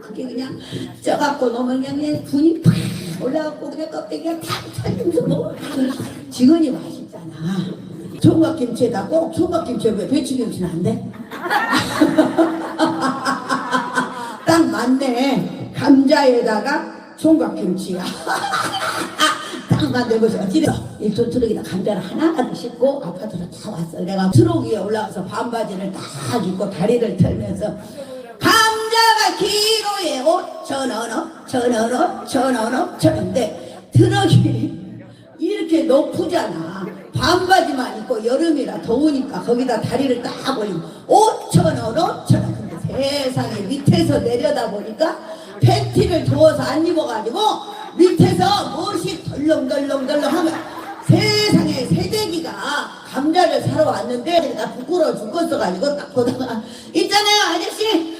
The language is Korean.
그게 그냥 쪄갖고 놓으면 그냥 분이 팍 올라갖고 그냥 껍데기가 탁 살면서 먹어. 지근이 맛있잖아. 총각김치에다 꼭 총각김치에 왜 배추김치는 안 돼? 딱 맞네. 감자에다가 총각김치가. 딱 것이 어찌 일톤 트럭에다 감자를 하나하나 싣고 아파트로 다 왔어. 내가 트럭 위에 올라가서 반바지를 딱 입고 다리를 털면서 감자가 키로에 5천원, 천원, 천원, 천원인데 트럭이 이렇게 높으잖아. 반바지만 입고 여름이라 더우니까 거기다 다리를 딱 올리면 5천원, 5천원. 근데 세상에 밑에서 내려다 보니까 팬티를 더워서 안 입어가지고 밑에서 무엇이 덜렁덜렁덜렁 하면 세상에 새내기가 감자를 사러 왔는데 나 부끄러워 죽겠어가지고 딱 보다가 있잖아요 아저씨